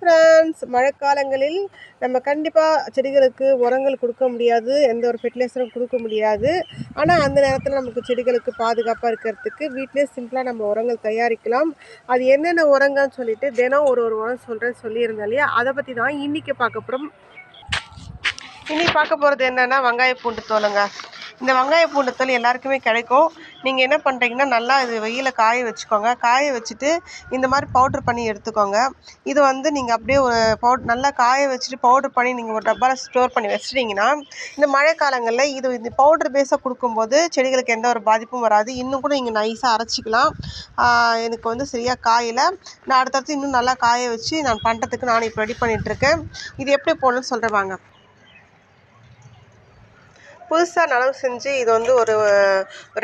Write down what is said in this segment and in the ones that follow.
Friends மழைக்காலங்களில் நம்ம கண்டிப்பாக செடிகளுக்கு உரங்கள் கொடுக்க முடியாது எந்த ஒரு ஃபெர்டிலைசரும் கொடுக்க முடியாது. ஆனால் அந்த நேரத்தில் நமக்கு செடிகளுக்கு பாதுகாப்பாக இருக்கிறதுக்கு வீட்டிலே சிம்பிளாக நம்ம உரங்கள் தயாரிக்கலாம். அது என்னென்ன உரங்கள்னு சொல்லிட்டு தினம் ஒரு ஒரு உரம் சொல்கிறேன் சொல்லியிருந்தேன் இல்லையா? அதை பற்றி தான் இன்றைக்கி பார்க்க போகிறோம் இன்றைக்கி பார்க்க போகிறது என்னென்னா வெங்காய பூண்டு தோலுங்க. இந்த வெங்காய பூண்டு தோல் எல்லாருக்குமே கிடைக்கும். நீங்கள் என்ன பண்ணுறீங்கன்னா நல்லா இது வெயில காய வச்சுக்கோங்க. காய வச்சுட்டு இந்த மாதிரி பவுட்ரு பண்ணி எடுத்துக்கோங்க. இது வந்து நீங்கள் அப்படியே ஒரு பவுட் நல்லா காய வச்சுட்டு பவுட்ரு பண்ணி நீங்கள் ஒரு டப்பாவில் ஸ்டோர் பண்ணி வச்சுட்டிங்கன்னா இந்த மழை காலங்களில் இது இந்த பவுட்ரு பேஸாக கொடுக்கும்போது செடிகளுக்கு எந்த ஒரு பாதிப்பும் வராது. இன்னும் கூட நீங்கள் நைஸாக அரைச்சிக்கலாம். எனக்கு வந்து சரியாக காயில். நான் அடுத்தடுத்து இன்னும் நல்லா காய வச்சு நான் பண்ணுறதுக்கு நான் இப்போ ரெடி பண்ணிகிட்ருக்கேன் இது எப்படி போடணும்னு சொல்கிறேன் வாங்க. புதுசாக நடவு செஞ்சு இது வந்து ஒரு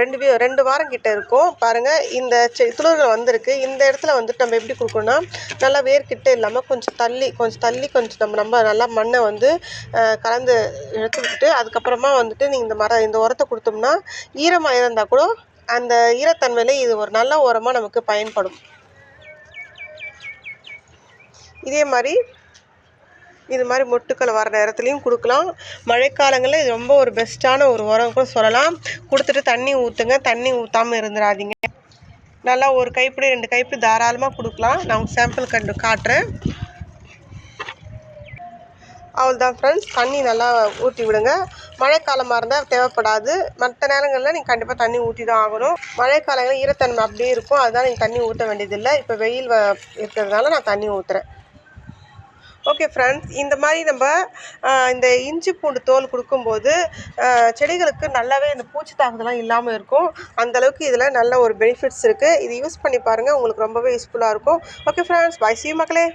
ரெண்டு ரெண்டு வாரம் கிட்ட இருக்கும். பாருங்கள் இந்த செ துளிர்கள் வந்திருக்கு. இந்த இடத்துல வந்துட்டு நம்ம எப்படி கொடுக்கணும்னா நல்லா வேர்க்கிட்ட இல்லாமல் கொஞ்சம் தள்ளி கொஞ்சம் தள்ளி கொஞ்சம் நம்ம நம்ம நல்லா மண்ணை வந்து கலந்து எடுத்து விட்டுட்டு அதுக்கப்புறமா வந்துட்டு நீங்கள் இந்த மர இந்த உரத்தை கொடுத்தோம்னா ஈரமாக இருந்தால் கூட அந்த ஈரத்தன்மையில் இது ஒரு நல்ல உரமாக நமக்கு பயன்படும். இதே மாதிரி இது மாதிரி மொட்டுக்கள் வர நேரத்துலையும் கொடுக்கலாம். மழைக்காலங்களில் இது ரொம்ப ஒரு பெஸ்ட்டான ஒரு உரம் கூட சொல்லலாம். கொடுத்துட்டு தண்ணி ஊற்றுங்க தண்ணி ஊற்றாமல் இருந்துடாதீங்க நல்லா ஒரு கைப்பிடி ரெண்டு கைப்பிடி தாராளமாக கொடுக்கலாம். நான் உங்களுக்கு சாம்பிள் கண்டு காட்டுறேன். அவ்வளோதான் ஃப்ரெண்ட்ஸ் தண்ணி நல்லா ஊற்றி விடுங்க. மழைக்காலமாக இருந்தால் தேவைப்படாது. மற்ற நேரங்களில் நீங்கள் கண்டிப்பாக தண்ணி ஊற்றி தான் ஆகணும். மழைக்காலங்களில் ஈரத்தன்மை அப்படியே இருக்கும். அதுதான் நீங்கள் தண்ணி ஊற்ற வேண்டியதில்லை. இப்போ வெயில் வ இருக்கிறதுனால நான் தண்ணி ஊற்றுறேன் ஓகே ஃப்ரெண்ட்ஸ் இந்த மாதிரி நம்ம இந்த இஞ்சி பூண்டு தோல் கொடுக்கும்போது செடிகளுக்கு நல்லாவே இந்த பூச்சி தாக்குதலாம் இல்லாமல் இருக்கும். அந்தளவுக்கு இதில் நல்ல ஒரு பெனிஃபிட்ஸ் இருக்குது இது யூஸ் பண்ணி பாருங்கள் உங்களுக்கு ரொம்பவே யூஸ்ஃபுல்லாக இருக்கும். ஓகே ஃப்ரெண்ட்ஸ் பை சி மக்களே.